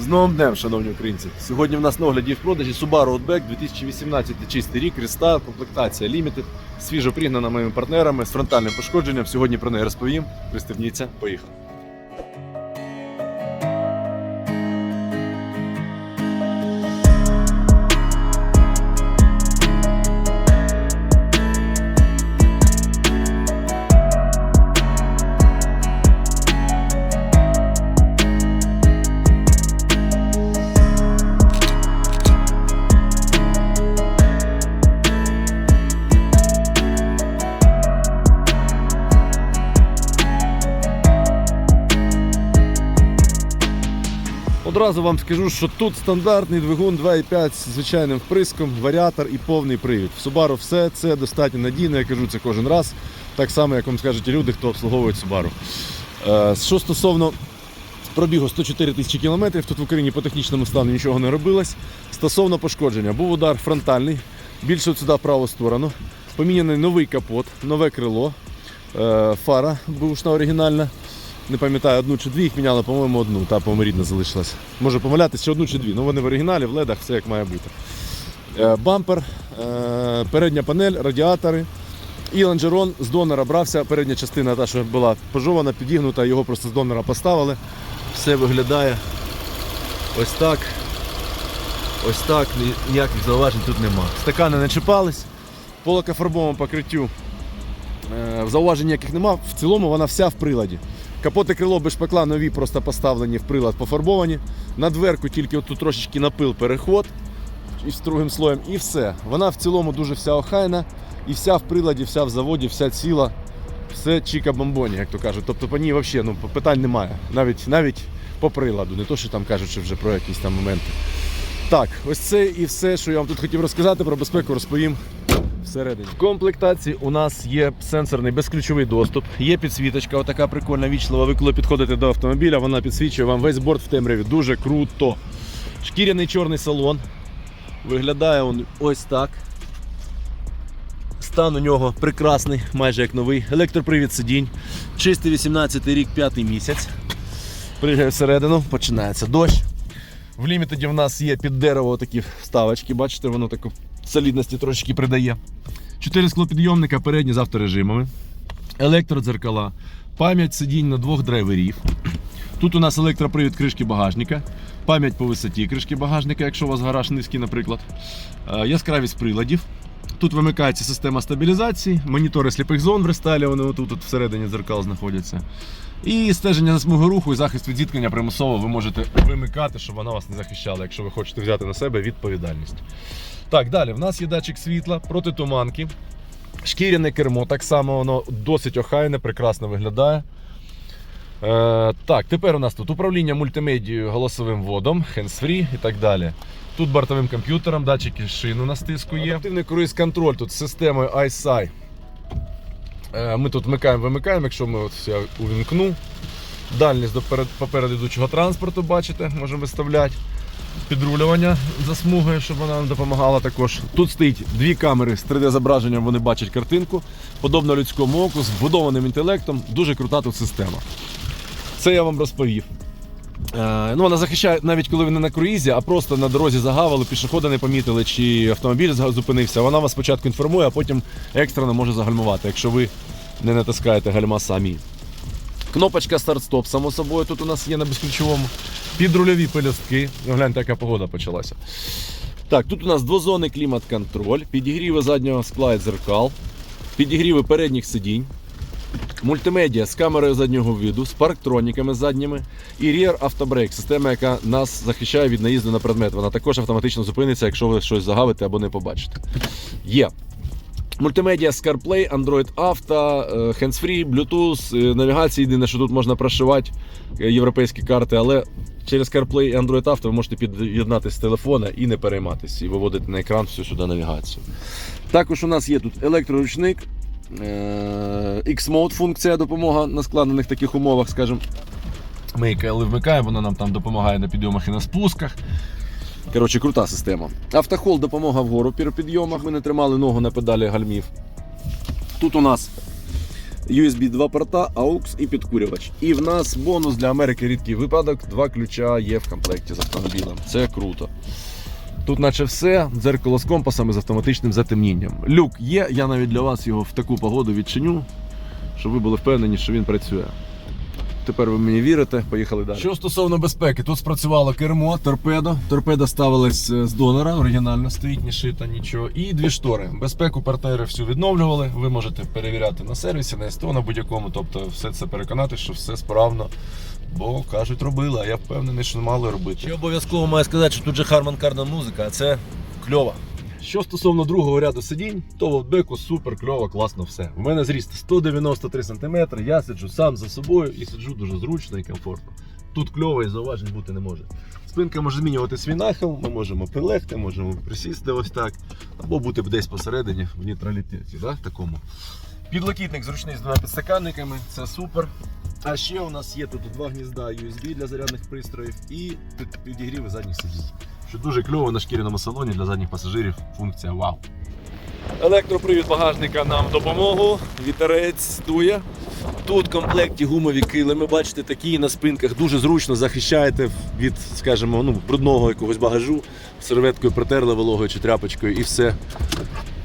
З новим днем, шановні українці. Сьогодні в нас на огляді в продажі Subaru Outback 2018 чистий рік, рестайл, комплектація Limited, свіжо пригнана моїми партнерами з фронтальним пошкодженням. Сьогодні про неї розповім. Пристебніться, поїхали. Одразу вам скажу, що тут стандартний двигун 2.5 з звичайним вприском, варіатор і повний привід. В Subaru все це достатньо надійно, я кажу це кожен раз. Так само, як вам скажуть люди, хто обслуговує Subaru. Е, Що стосовно пробігу 104 тисячі кілометрів, тут в Україні по технічному стану нічого не робилось. Стосовно пошкодження, був удар фронтальний, більше от сюди праву сторону. Поміняний новий капот, нове крило, е, фара бушна оригінальна. Не пам'ятаю, одну чи дві їх міняли, по-моєму, одну, та по-моєму рідна. Може помилятися, чи одну чи дві. Ну вони в оригіналі, в ледах, все як має бути. Е, Бампер, е, передня панель, радіатори. І лонжерон з донора брався. Передня частина, та, що була пожована, підігнута, його просто з донора поставили. Все виглядає ось так. Ось так, ніяких зауважень тут нема. Стакани не чіпались, по лакофарбовому покриттю е, зауважень ніяких нема. В цілому вона вся в приладі. Капот і крило без шпакла нові просто поставлені в прилад пофарбовані. На дверку тільки отут трошечки напил переход із другим слоєм, і все. Вона в цілому дуже вся охайна, і вся в приладі, вся в заводі, вся ціла. Все чіка бомбоні, як то кажуть. Тобто по ній взагалі ну, питань немає. Навіть, навіть по приладу, не то, що там кажучи вже про якісь там моменти. Так, ось це і все, що я вам тут хотів розказати про безпеку, розповім всередині. В комплектації у нас є сенсорний безключовий доступ, є підсвіточка, отака прикольна вічлива. Ви коли підходите до автомобіля, вона підсвічує вам весь борт в темряві. Дуже круто. Шкіряний чорний салон. Виглядає він ось так. Стан у нього прекрасний, майже як новий. Електропривід сидінь. Чистий 18 рік, 5 місяць. Пригає всередину, починається дощ. В лімітеді в нас є під дерево такі вставочки, бачите, воно таку солідності трошечки придає. Чотири склопідйомника передні з авторежимами, електродзеркала, пам'ять сидінь на двох драйверів. Тут у нас електропривід кришки багажника, пам'ять по висоті кришки багажника, якщо у вас гараж низький, наприклад, Е, яскравість приладів. Тут вимикається система стабілізації, монітори сліпих зон в рестайлі, вони отут от всередині дзеркал знаходяться. І стеження за смугою руху і захист від зіткнення примусово ви можете вимикати, щоб вона вас не захищала, якщо ви хочете взяти на себе відповідальність. Так, далі в нас є датчик світла, протитуманки, шкіряне кермо, так само воно досить охайне, прекрасно виглядає. Е, так, тепер у нас тут управління мультимедією, голосовим вводом, hands-free і так далі. Тут бортовим комп'ютером, датчики шину на стиску є. Активний круїз-контроль тут з системою iSi. Е, Ми тут вмикаємо, вимикаємо, якщо ми от я увімкну. Дальність до перед, попереду йдучого транспорту, бачите, можемо виставляти. Підрулювання за смугою, щоб вона нам допомагала також. Тут стоїть дві камери з 3D-зображенням, вони бачать картинку. Подобно людському оку, з вбудованим інтелектом. Дуже крута тут система. Це я вам розповів. Е, ну, вона захищає навіть коли ви не на круїзі, а просто на дорозі загавили, пішохода не помітили, чи автомобіль зупинився. Вона вас спочатку інформує, а потім екстрено може загальмувати, якщо ви не натискаєте гальма самі. Кнопочка старт-стоп, само собою, тут у нас є на безключовому. Підрульові пелюстки. Ну, гляньте, яка погода почалася. Так, тут у нас двозонний клімат-контроль, підігріви заднього скла і дзеркал, підігріви передніх сидінь, мультимедіа з камерою заднього виду, з парктроніками задніми і Rear Autobrake, система, яка нас захищає від наїзду на предмет. Вона також автоматично зупиниться, якщо ви щось загавите або не побачите. Є. Мультимедіа з CarPlay, Android Auto, е, Hands-Free, Bluetooth, е, навігація. Єдине, що тут можна прошивати е, європейські карти, але через CarPlay і Android Auto ви можете під'єднатися з телефона і не перейматися, і виводити на екран всю сюди навігацію. Також у нас є тут електроручник, X-Mode функція допомога на складених таких умовах, скажімо. Ми її коли вмикаємо, вона нам там допомагає на підйомах і на спусках. Коротше, крута система. Автохол допомога вгору при підйомах. Ми не тримали ногу на педалі гальмів. Тут у нас USB 2 порта, AUX і підкурювач. І в нас бонус для Америки рідкий випадок. Два ключа є в комплекті з автомобілем. Це круто. Тут, наче все, дзеркало з компасами з автоматичним затемнінням. Люк є, я навіть для вас його в таку погоду відчиню, щоб ви були впевнені, що він працює. Тепер ви мені вірите, поїхали далі. Що стосовно безпеки, тут спрацювало кермо, торпедо. Торпеда ставилась е, з донора, оригінально стоїть, не шита нічого. І дві штори. Безпеку партнери всю відновлювали. Ви можете перевіряти на сервісі, на СТО, на будь-якому. Тобто все це переконати, що все справно. Бо кажуть, робили, а я впевнений, що мали робити. Ще обов'язково маю сказати, що тут же Harman Kardon музика, а це кльово. Що стосовно другого ряду сидінь, то в Outback супер кльово, класно все. У мене зріст 193 см, я сиджу сам за собою і сиджу дуже зручно і комфортно. Тут кльово і зауважень бути не може. Спинка може змінювати свій нахил, ми можемо прилегти, можемо присісти ось так, або бути десь посередині в нейтралітеті, да, такому. Підлокітник зручний з двома підстаканниками, це супер. А ще у нас є тут два гнізда USB для зарядних пристроїв і під- підігріви задніх сидінь. Що дуже кльово на шкіряному салоні для задніх пасажирів. Функція вау. Електропривід багажника нам допомогу. Вітерець дує. Тут в комплекті гумові килими, бачите, такі на спинках дуже зручно захищаєте від, скажімо, ну, брудного якогось багажу. Серветкою протерли вологою чи тряпочкою і все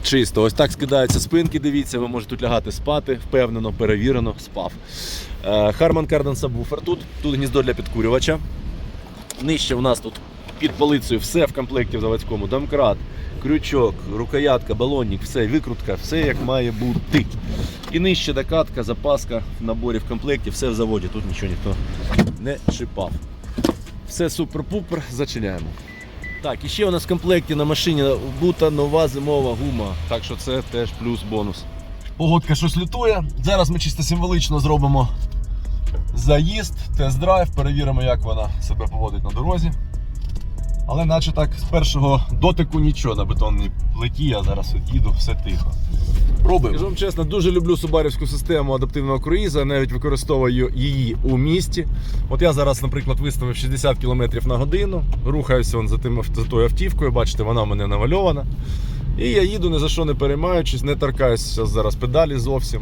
чисто. Ось так скидаються спинки, дивіться, ви можете тут лягати спати, впевнено, перевірено, спав. Е, Harman Kardon Subwoofer тут, тут гніздо для підкурювача. Нижче в нас тут під полицею все в комплекті в заводському. Домкрат, крючок, рукоятка, балонник, все, викрутка, все як має бути. І нижче докатка, запаска в наборі в комплекті, все в заводі, тут нічого ніхто не чіпав. Все супер-пупер, зачиняємо. Так, і ще у нас в комплекті на машині бута нова зимова гума, так що це теж плюс бонус. Погодка щось лютує. Зараз ми чисто символічно зробимо заїзд, тест-драйв, перевіримо, як вона себе поводить на дорозі. Але наче так з першого дотику нічого на бетонній плиті, я зараз їду, все тихо. Пробуємо. Скажу вам чесно, дуже люблю субарівську систему адаптивного круїза, навіть використовую її у місті. От я зараз, наприклад, виставив 60 км на годину, рухаюся за, тим, за тою автівкою, бачите, вона в мене навальована. І я їду ні за що не переймаючись, не торкаюся зараз педалі зовсім.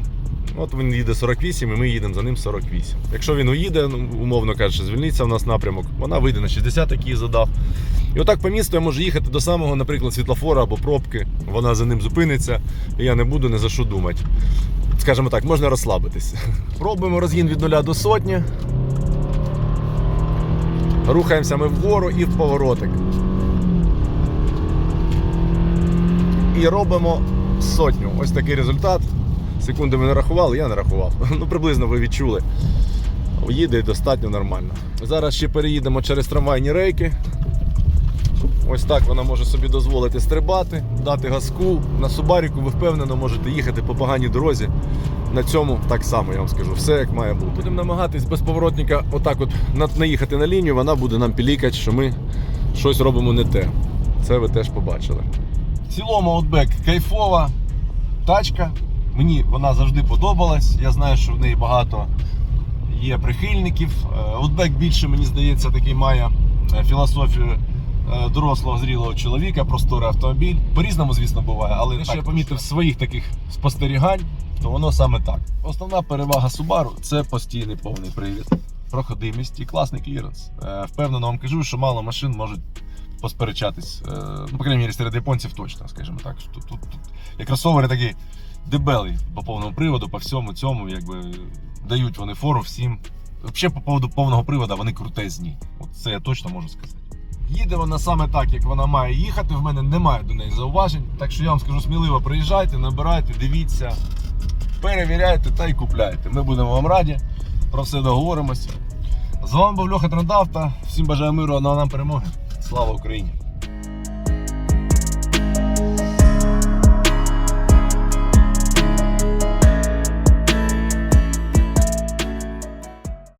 От він їде 48 і ми їдемо за ним 48. Якщо він уїде, ну, умовно кажучи, звільниться в нас напрямок, вона вийде на 60, який задав. І отак по місту я можу їхати до самого, наприклад, світлофора або пробки. Вона за ним зупиниться, і я не буду ні за що думати. Скажімо так, можна розслабитись. Пробуємо розгін від 0 до сотні. Рухаємося ми вгору і в поворотик. І робимо сотню. Ось такий результат. Секунди ми не рахували, я не рахував. Ну, приблизно ви відчули. Їде достатньо нормально. Зараз ще переїдемо через трамвайні рейки. Ось так вона може собі дозволити стрибати, дати газку. На Субаріку ви впевнено можете їхати по поганій дорозі. На цьому так само я вам скажу, все як має бути. Будемо намагатись без поворотника отак от наїхати на лінію, вона буде нам пілікати, що ми щось робимо не те. Це ви теж побачили. В цілому Outback кайфова тачка. Мені вона завжди подобалась. Я знаю, що в неї багато є прихильників. Е, Outback більше, мені здається, такий має е, філософію е, дорослого зрілого чоловіка, просторий автомобіль. По-різному, звісно, буває, але що я помітив з своїх таких спостерігань, то воно саме так. Основна перевага Subaru це постійний повний привід, проходимість і класний кліренс. Впевнено вам кажу, що мало машин можуть посперечатись. Ну, по крайній мірі, серед японців точно, скажімо так. Тут, тут, тут як кросовери такий дебелий по повному приводу, по всьому цьому, якби дають вони фору всім. Взагалі, по поводу повного приводу вони крутезні. От це я точно можу сказати. Їде вона саме так, як вона має їхати. В мене немає до неї зауважень. Так що я вам скажу сміливо, приїжджайте, набирайте, дивіться, перевіряйте та й купляйте. Ми будемо вам раді. Про все договоримося. З вами був Льоха Трендавта. Всім бажаю миру, а нам перемоги. Слава Україні!